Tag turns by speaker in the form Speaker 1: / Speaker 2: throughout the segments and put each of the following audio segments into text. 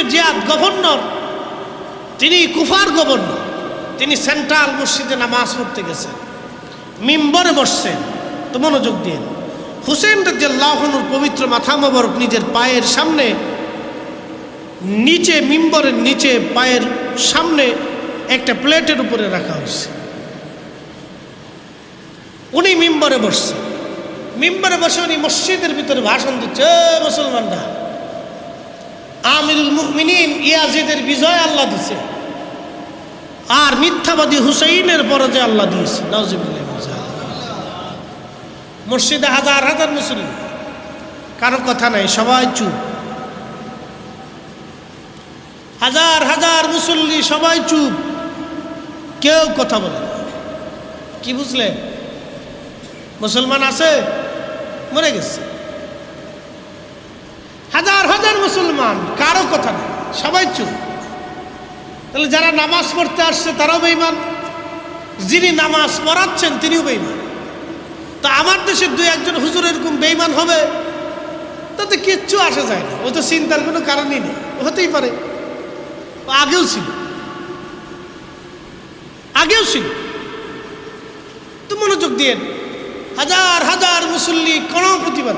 Speaker 1: ইবনে Ziyad governor, তিনি কুফার governor, তিনি সেন্ট্রাল মসজিদে নামাজ পড়তে গেছেন, মিম্বরে বসছেন, তো মনোযোগ দিন হুসেন রাজ্লাহনুর পবিত্র মাথা মোবারক নিজের পায়ের সামনে, নিচে, মিম্বরের নিচে পায়ের সামনে একটা প্লেটের উপরে রাখা হয়েছে। উনি মিম্বরে বসছেন। মিম্বরে বসে উনি মসজিদের ভিতরে ভাষণ দিচ্ছে মুসলমানরা আমিরুল মুমিনিন ইয়াজিদের বিজয় আল্লাহ দিছে। আর মিথ্যাবাদী হুসাইনের পরাজয় আল্লাহ দিয়েছে। নওজিবুল্লাহ মসজিদে হাজার হাজার মুসলিম। কারও কথা নাই, সবাই চুপ। হাজার হাজার মুসল্লি, সবাই চুপ। কেউ কথা বলে কি বুঝলেন? মুসলমান আছে, মরে গেছে। হাজার হাজার মুসলমান, কারও কথা নেই সবাই চুপ। তাহলে যারা নামাজ পড়তে আসছে, তারাও বেইমান যিনি নামাজ পড়াচ্ছেন, তিনিও বেইমান তা আমার দেশের দুই একজন হুজুর এরকম বেইমান হবে, তাতে কিচ্ছু আসা যায় না। ও তো চিন্তার কোনো কারণই নেই। হতেই পারে। আগেও ছিল। আগেও ছিল। তো মনোযোগ দিয়ে, হাজার হাজার মুসল্লি কোনো প্রতিবাদ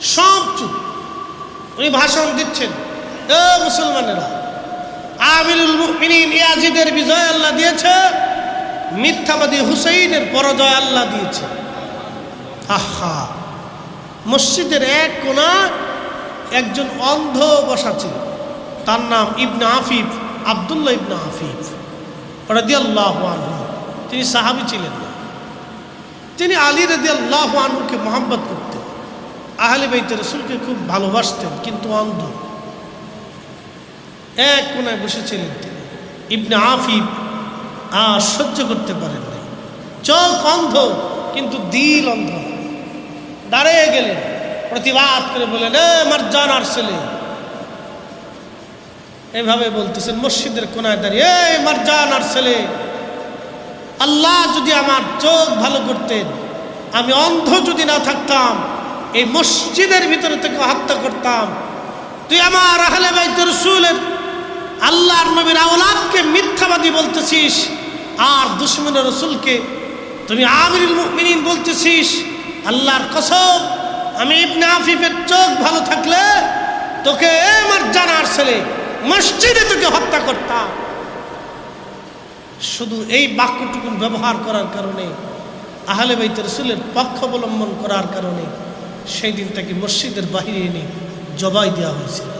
Speaker 1: সব চুপ। উনি ভাষণ দিচ্ছেন। এ মুসলমানেরা, আমিরুল ইয়াজিদের বিজয় আল্লাহ দিয়েছে, মিথ্যাবাদী হুসাইনের পরাজয় আল্লাহ দিয়েছে। আহা, মসজিদের এক কোনা একজন অন্ধ বসা ছিল। তার নাম ইবনে আফিফ, আবদুল্লাহ ইবনে আফিফ রদি আল্লাহ তিনি সাহাবি ছিলেন না। তিনি আলী রদি আল্লাহ আনহুকে মোহাম্মত আহলে বাইতে রসুলকে খুব ভালোবাসতেন, কিন্তু অন্ধ। এক কোনায় বসেছিলেন তিনি। ইবনে আফিফ আর সহ্য করতে পারেন নাই। চোখ অন্ধ, কিন্তু দিল অন্ধ। দাঁড়িয়ে গেলেন, প্রতিবাদ করে বলেন এ মারজান আর ছেলে। এভাবে বলতেছেন, মসজিদের কোনায় দাঁড়িয়ে এই মারজান আর ছেলে, আল্লাহ যদি আমার চোখ ভালো করতেন, আমি অন্ধ যদি না থাকতাম এই মসজিদের ভিতরে থেকে হত্যা করতাম। তুই আমার আহলে বাইত রসুলের আল্লাহর নবীর আওলাদকে মিথ্যাবাদী বলতেছিস, আর দুশ্মনের রসুলকে তুমি আমিরুল মুমিনিন বলতেছিস। আল্লাহর কসম, আমি ইবনে আফিফের চোখ ভালো থাকলে তোকে আমার জানার ছেলে মসজিদে তোকে হত্যা করতাম। শুধু এই বাক্যটুকুন ব্যবহার করার কারণে, আহলে বাইত রসুলের পক্ষ অবলম্বন করার কারণে সেই দিন তাকে মসজিদের বাহিরে এনে জবাই দেওয়া হয়েছিল।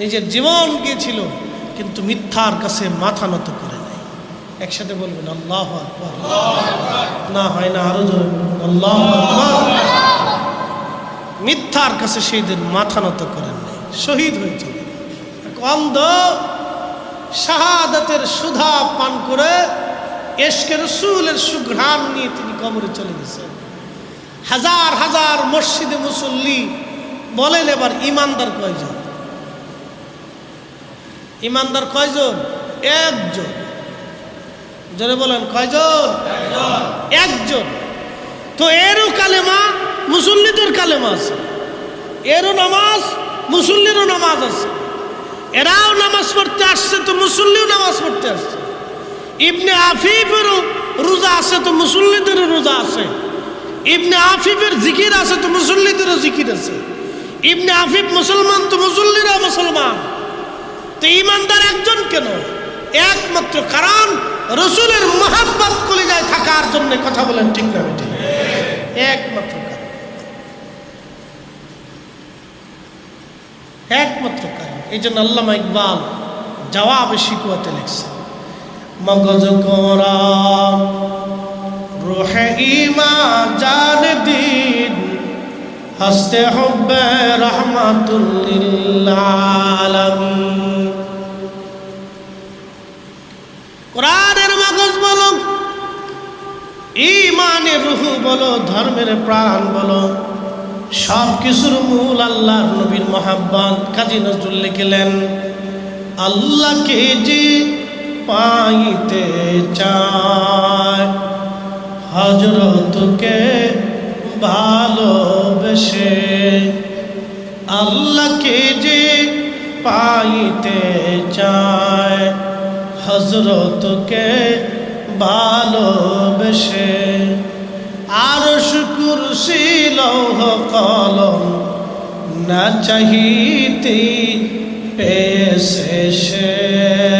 Speaker 1: নিজের জীবন গিয়েছিল, কিন্তু মিথ্যার কাছে মাথা নত করে নাই। একসাথে বলবেন, আল্লাহ না হয় না, আরও আল্লাহ মিথ্যার কাছে সেই দিন মাথা নত করেন নাই, শহীদ হয়েছিল। অন্ধ শাহাদাতের সুধা পান করে এসকে রসুলের সুঘ্রাণ নিয়ে তিনি কবরে চলে গেছেন। হাজার হাজার মসজিদে মুসল্লি বলেন এবার ইমানদার কয়জন? ইমানদার কয়জন? একজন। জোরে বলেন, কয়জন? একজন। তো এরও কালেমা মুসল্লিদের কালেমা আছে। এরও নামাজ, মুসল্লিরও নামাজ আছে। এরাও নামাজ পড়তে আসছে, তো মুসল্লিও নামাজ পড়তে আসছে। ইবনে আফিফেরও রোজা আছে তো মুসল্লিদেরও রোজা আছে। ইবনে আফিফের জিকির আছে তো মুসল্লিদেরও জিকির আছে। ইবনে আফিফ মুসলমান তো মুসল্লিরা মুসলমান। তো ইমানদার একজন কেন? একমাত্র কারণ রসুলের মহাব্বত কলিজায় থাকার জন্য কথা বলেন ঠিক না একমাত্র কারণ। একমাত্র কারণ। এই জন্য আল্লামা ইকবাল জবাবে শিকুয়াতে লিখছে মগজ কোরা। রোহে ইমা জান দিন। হস্তে হব্বে রহমাতুল্লিল কোরআনের মগজ বলো ইমানের রুহু বলো, ধর্মের প্রাণ বলো। সব কিছুর মূল আল্লাহর নবীর মোহাব্বত কাজী নজরুল লিখলেন, আল্লাহকে যে পাইতে চায়। হজরতকে ভালোবেসে আল্লাহকে যে পাইতে চায় হজরতকে ভালোবেসে আর কুরসি, লৌহ কলম না চাহিতে পেয়েছে সে।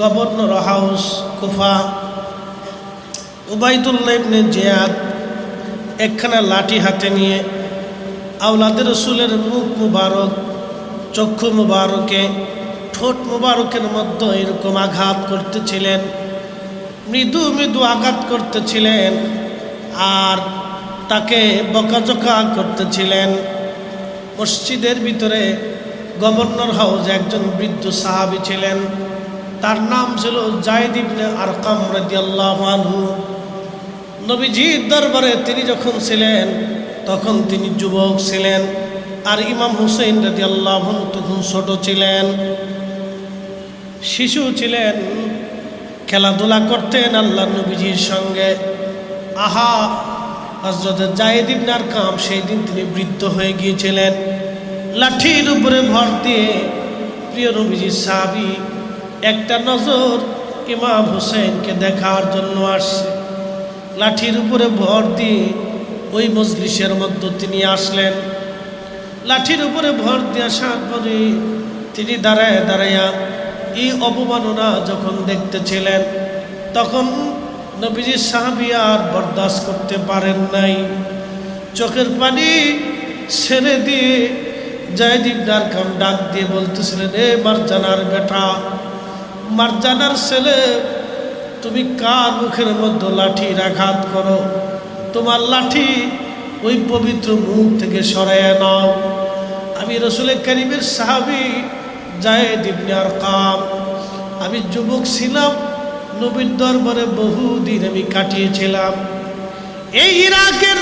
Speaker 1: Governor house Kufa. Ubaidullah ibn Ziyad একখানা লাঠি হাতে নিয়ে আওলাদের রসুলের মুখ মুবারক, চক্ষু মুবারকে, ঠোঁট মুবারকের মধ্যে এরকম আঘাত করতেছিলেন, মৃদু মৃদু আঘাত করতেছিলেন আর তাকে বকাঝকা করতেছিলেন। মসজিদের ভিতরে গভর্নর হাউস একজন বৃদ্ধ সাহাবি ছিলেন। তার নাম ছিল জায়দ ইবনে আরকাম রাদিয়াল্লাহু আনহু। নবীজির দরবারে তিনি যখন ছিলেন, তখন তিনি যুবক ছিলেন আর ইমাম হুসেন রাদিয়াল্লাহু আনহু তখন ছোট ছিলেন। শিশু ছিলেন, খেলাধুলা করতেন আল্লাহ নবীজির সঙ্গে। আহা হজরত জায়েদ ইবনার কাম সেই দিন তিনি বৃদ্ধ হয়ে গিয়েছিলেন। লাঠির উপরে ভর দিয়ে প্রিয় নবীজি সাহাবি একটা নজর ইমাম হোসেনকে দেখার জন্য আসছে। লাঠির উপরে ভর দিয়ে ওই মজলিসের মধ্যে তিনি আসলেন। লাঠির উপরে ভর দিয়ে আসার পরে তিনি দাঁড়ায় দাঁড়াইয়া এই অপমাননা যখন দেখতেছিলেন, তখন নবীজি সাহাবি আর বরদাস্ত করতে পারেন নাই। চোখের পানি ছেড়ে দিয়ে জয়দীপ ডারকাম ডাক দিয়ে বলতেছিলেন, এ মারজানার বেটা মারজানার ছেলে, তুমি কার মুখের মধ্যে লাঠির আঘাত করো? তোমার লাঠি ওই পবিত্র মুখ থেকে সরাইয়া নাও। আমি রসুলের করিমের সাহাবি জায়েদ ইবনে আরকাম। আমি যুবক ছিলাম, নবীর দরবারে বহুদিন আমি কাটিয়েছিলাম। এই ইরাকের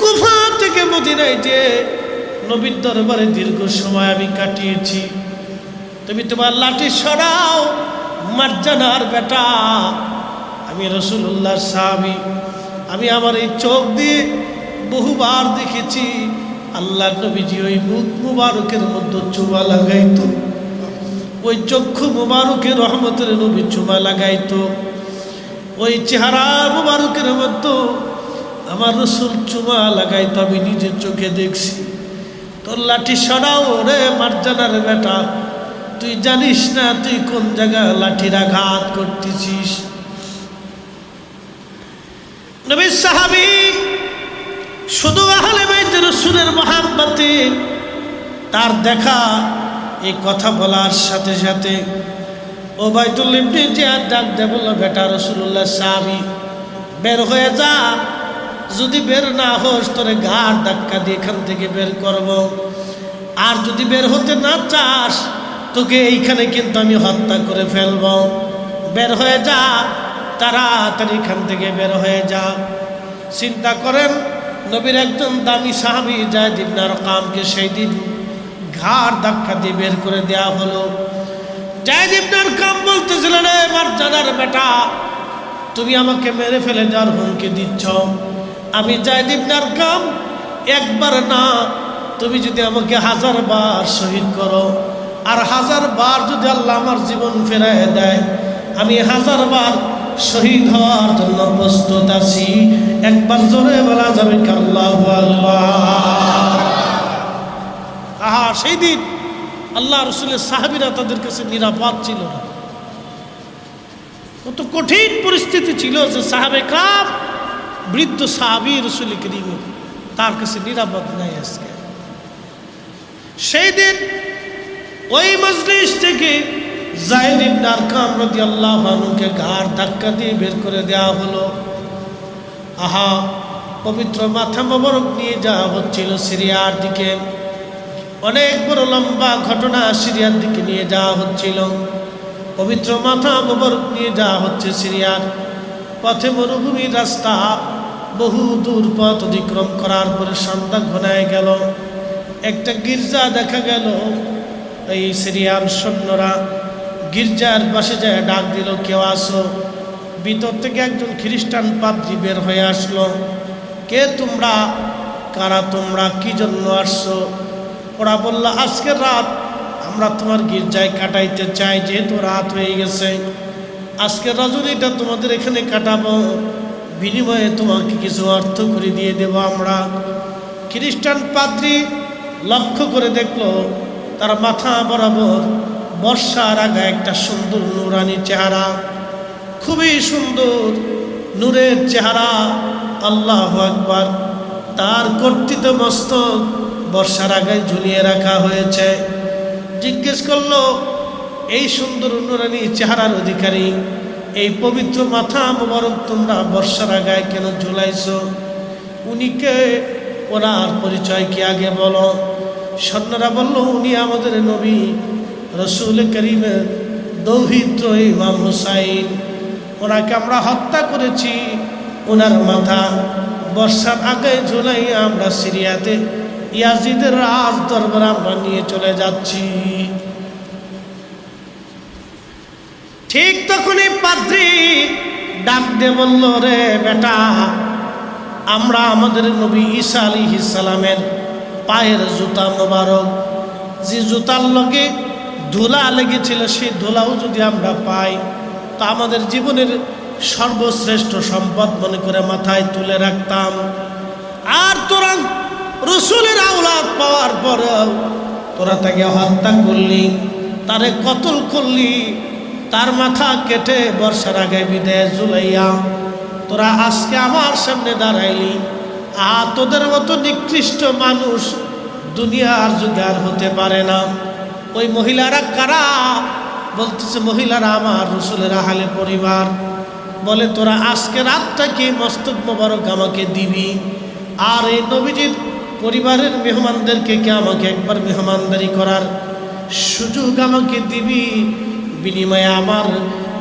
Speaker 1: কুফা থেকে মদিনায় যে নবীর দরবারে দীর্ঘ সময় আমি কাটিয়েছি। তুমি তোমার লাঠি সরাও, মার্জানার বেটা। আমি রসুল্লাহ সাহাবি, আমি আমার এই চোখ দিয়ে বহুবার দেখেছি আল্লাহ নবীজি ওই মুখ মুবারকের মধ্যে চুমা লাগাইতো। ওই চক্ষু মুবারকের রহমতের নবী চুমা লাগাইতো। ওই চেহারা মুবারকের মধ্যে আমার রসুল চুমা লাগাইতো, আমি নিজের চোখে দেখছি। তোর লাঠি সরাও রে মার্জানার বেটা। তুই জানিস না তুই কোন জায়গায় লাঠির আঘাত করতেছিস? নবী সাহাবি শুধু আহলে বাইতে রসুলের মহাব্বতে তার দেখা এই কথা বলার সাথে সাথে ও বাইতুল ইবনে জিয়াদ ডাক দে বলল, বেটা রসুল্লাহ সাহাবি, বের হয়ে যা। যদি বের না হোস, তোরে ঘাড় ধাক্কা দিয়ে এখান থেকে বের করব। আর যদি বের হতে না চাস তোকে এইখানে কিন্তু আমি হত্যা করে ফেলব। বের হয়ে যা, তাড়াতাড়ি এখান থেকে বের হয়ে যা। চিন্তা করেন, নবীর একজন দামি সাহাবি যায় দিবনার কামকে সেই দিন ঘাড় ধাক্কা দিয়ে বের করে দেয়া হলো। জায়দিবনার কাম বলতেছিলেন জানার বেটা, তুমি আমাকে মেরে ফেলে যাওয়ার হুমকি দিচ্ছ। আমি জায়দিবনার কাম একবার না, তুমি যদি আমাকে হাজার বার শহীদ করো। আর হাজার বার যদি আল্লাহ আমার জীবন ফেরায় দেয়, আমি হাজার বার শহীদ হওয়ার জন্য প্রস্তুত আছি। একবার জোরে বলা যাবে আল্লাহ আহা, সেই দিন আল্লাহ রসুলের সাহাবিরা তাদের কাছে নিরাপদ ছিল না। কত কঠিন পরিস্থিতি ছিল যে সাহাবে কাপ বৃদ্ধ সাহাবি রসুল করিম তার কাছে নিরাপদ নাই আজকে। সেই দিন ওই মজলিস থেকে জাহিদ ইবনে আরকাম রাদিয়াল্লাহু আনহুকে ঘাড় ধাক্কা দিয়ে বের করে দেওয়া হলো। আহা, পবিত্র মাথা মোবারক নিয়ে যাওয়া হচ্ছিল সিরিয়ার দিকে। অনেক বড় লম্বা ঘটনা সিরিয়ার দিকে নিয়ে যাওয়া হচ্ছিল। পবিত্র মাথা মোবারক নিয়ে যাওয়া হচ্ছে সিরিয়ার। পথে মরুভূমির রাস্তা বহু দূর পথ অতিক্রম করার পরে সন্ধ্যা ঘনায় গেল। একটা গির্জা দেখা গেল। এই সিরিয়ান সৈন্যরা গির্জার পাশে যায়, ডাক দিল, কেউ আসো? ভিতর থেকে একজন খ্রিস্টান পাদ্রী বের হয়ে আসলো। কে তোমরা? কারা তোমরা? কি জন্য আসছো? ওরা বলল আজকের রাত আমরা তোমার গির্জায় কাটাইতে চাই, যেহেতু রাত হয়ে গেছে। আজকের রজনীটা তোমাদের এখানে কাটাবো। বিনিময়ে তোমাকে কিছু অর্থ করে দিয়ে দেব আমরা। খ্রিস্টান পাদ্রী লক্ষ্য করে দেখল তার মাথা বরাবর বর্ষার আগে একটা সুন্দর নুরানি চেহারা, খুবই সুন্দর নূরের চেহারা, আল্লাহ আকবার। তার কর্তৃত মস্তক বর্ষার আগে ঝুলিয়ে রাখা হয়েছে। জিজ্ঞেস করল, এই সুন্দর নুরানি চেহারার অধিকারী, এই পবিত্র মাথা মোবারক তোমরা বর্ষার আগায় কেন ঝুলাইছ? উনিকে ওনার পরিচয় কি আগে বলো? সন্ন্যরা বলল, উনি আমাদের নবী, রসুল করিমের দৌহিত্র ইমাম হুসাইন। ওনাকে আমরা হত্যা করেছি। ওনার মাথা বর্ষার আগে ঝুলাই আমরা সিরিয়াতে ইয়াজিদের রাজ দরবার আমরা নিয়ে চলে যাচ্ছি। ঠিক তখনই পাদ্রি ডাক দে বলল, রে বেটা, আমরা আমাদের নবী ঈসা আলী ইসালামের পায়ের জুতা মোবারক। যে জুতার লগে ধুলা লেগেছিল, সেই ধুলাও যদি আমরা পাই, তা আমাদের জীবনের সর্বশ্রেষ্ঠ সম্পদ মনে করে মাথায় তুলে রাখতাম। আর তোরা রসুলের আওলাদ পাওয়ার পরেও তোরা তাকে হত্যা করলি, তারে কতল করলি, তার মাথা কেটে বর্ষার আগে বিদেশ জুলাইয়া তোরা আজকে আমার সামনে দাঁড়াইলি। আর তোদের মতো নিকৃষ্ট মানুষ দুনিয়ার যুগে আর হতে পারে না। ওই মহিলারা কারা? বলতেছে, মহিলারা আমার রসুলের আহালে পরিবার। বলে, তোরা আজকে রাতটা কি মস্তক মোবারক আমাকে দিবি? আর এই নবীজির পরিবারের মেহমানদেরকে কে আমাকে একবার মেহমানদারি করার সুযোগ আমাকে দিবি? বিনিময়ে আমার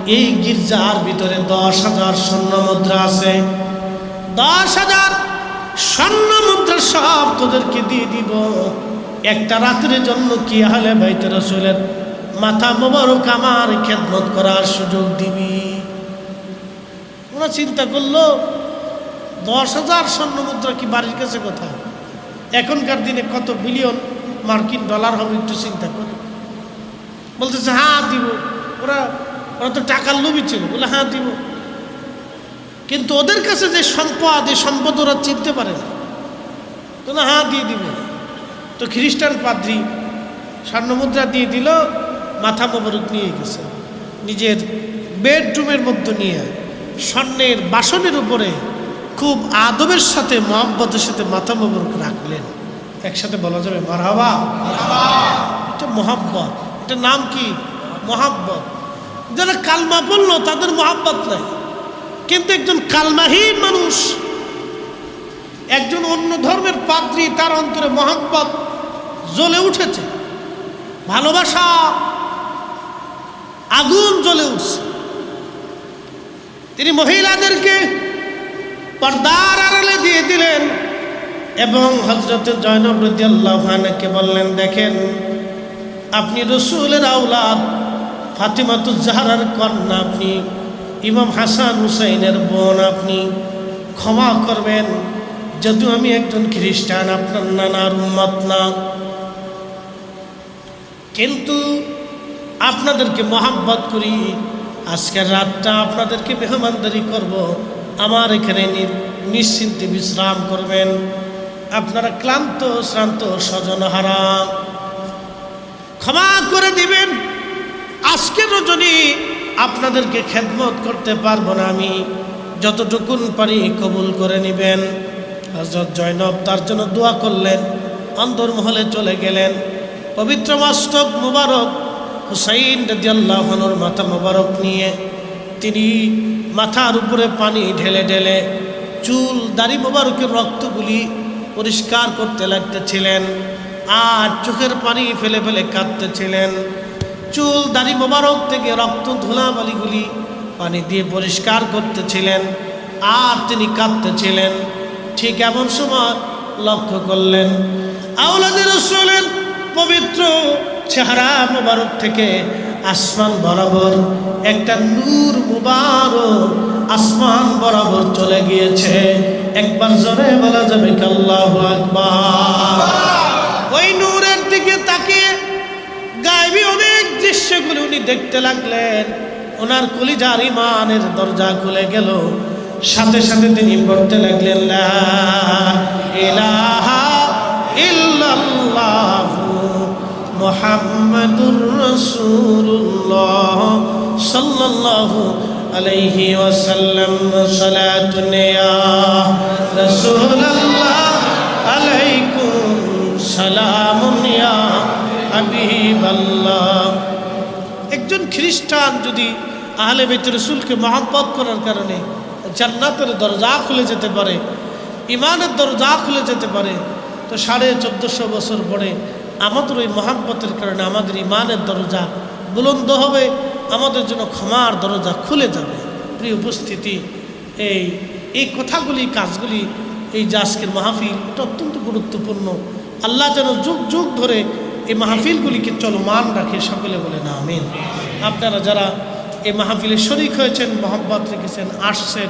Speaker 1: এই গির্জার ভিতরে দশ হাজার স্বর্ণ মুদ্রা আছে। দশ হাজার স্বর্ণ মুদ্রা সব তোদেরকে দিয়ে দিব। একটা রাত্রের জন্য কি হলে ভাইতে রসুলের মাথা মোবারক আমার খেদমত করার সুযোগ দিবি? ওরা চিন্তা করল, দশ হাজার স্বর্ণ মুদ্রা কি বাড়ির কাছে কোথায়? এখনকার দিনে কত বিলিয়ন মার্কিন ডলার হবে একটু চিন্তা করি। বলতেছে হ্যাঁ দিব। ওরা ওরা তো টাকার লোভী ছিল। বলে হ্যাঁ দিব। কিন্তু ওদের কাছে যে সম্পদ এই সম্পদ ওরা চিনতে পারে না। তো না হ্যাঁ দিয়ে দিব। তো খ্রিস্টান পাদ্রি স্বর্ণমুদ্রা দিয়ে দিল, মাথা মোবারক নিয়ে গেছে। নিজের বেডরুমের মধ্যে নিয়ে স্বর্ণের বাসনের উপরে খুব আদবের সাথে, মহব্বতের সাথে মাথা মোবারক রাখলেন। একসাথে বলা যাবে, মারহাবা। এটা মহাব্বত। এটা নাম কি? মহাব্বত। যারা কালমা বলল তাদের মহাব্বত নাই। কিন্তু একজন কালমাহীন মানুষ, একজন অন্য ধর্মের পাত্রী তার অন্তরে মহাব্বত জ্বলে উঠেছে, ভালোবাসা, আগুন জ্বলে উঠছে। তিনি মহিলাদেরকে পর্দার আড়ালে দিয়ে দিলেন এবং হজরত জয়নব রদিয়াল্লাহানকে বললেন, দেখেন, আপনি রসুলের আউলাদ ফাতিমাতুজ জাহারার কন্যা, আপনি ইমাম হাসান হুসাইনের বোন আপনি ক্ষমা করবেন। যদিও আমি একজন খ্রিস্টান, আপনার নানার উম্মত না। কিন্তু আপনাদেরকে মহাব্বত করি আজকের রাতটা আপনাদেরকে মেহমানদারি করব। আমার এখানে নিশ্চিন্তে বিশ্রাম করবেন। আপনারা ক্লান্ত, শ্রান্ত স্বজন হারাম। ক্ষমা করে দিবেন। আজকে রজনী আপনাদেরকে খেদমত করতে পারব না আমি। যতটুকুন পারি কবুল করে নেবেন। হজরত জয়নব তার জন্য দোয়া করলেন, অন্তর্মহলে চলে গেলেন। পবিত্র মস্তক মুবারক, হুসাইন রাজিয়াল্লাহনুর মাথা মুবারক নিয়ে তিনি মাথার উপরে পানি ঢেলে ঢেলে চুল, দাড়ি মোবারকের রক্তগুলি পরিষ্কার করতে লাগতেছিলেন আর চোখের পানি ফেলে ফেলে কাঁদতেছিলেন। চুল, দাড়ি মোবারক থেকে রক্ত ধুলাবালিগুলি পানি দিয়ে পরিষ্কার করতেছিলেন আর তিনি কাঁদতেছিলেন। ঠিক এমন সময় লক্ষ্য করলেন আওলাদের রসুলের পবিত্র চেহারা মোবারক থেকে আসমান বরাবর একটা নূর মুবারক আসমান বরাবর চলে গিয়েছে। একবার জোরে বলা যাবে কাল্লাহ আকবার। ওই নূরের দিকে অনেক দৃশ্যগুলো উনি দেখতে লাগলেন। ওনার কলিজার ইমানের দরজা খুলে গেল। সাথে সাথে তিনি পড়তে লাগলেন মুহাম্মাদুর রাসূলুল্লাহ সাল্লাল্লাহু আলাইহি ওয়াসাল্লাম একজন খ্রিস্টান যদি আহলে বেত রসুলকে মহাব্বত করার কারণে জান্নাতের দরজা খুলে যেতে পারে ইমানের দরজা খুলে যেতে পারে, তো সাড়ে চোদ্দোশো বছর পরে আমাদের ওই মহাব্বতের কারণে আমাদের ইমানের দরজা বুলন্দ হবে, আমাদের জন্য ক্ষমার দরজা খুলে যাবে। প্রিয় উপস্থিতি, এই এই কথাগুলি, কাজগুলি, এই যে আজকের মাহফিল, এটা অত্যন্ত গুরুত্বপূর্ণ। আল্লাহ যেন যুগ যুগ ধরে এই মাহফিলগুলিকে চলমান রাখে সকলে বলে না, আমিন। আপনারা যারা এই মাহফিলে শরিক হয়েছেন মোহাম্মত রেখেছেন, আসছেন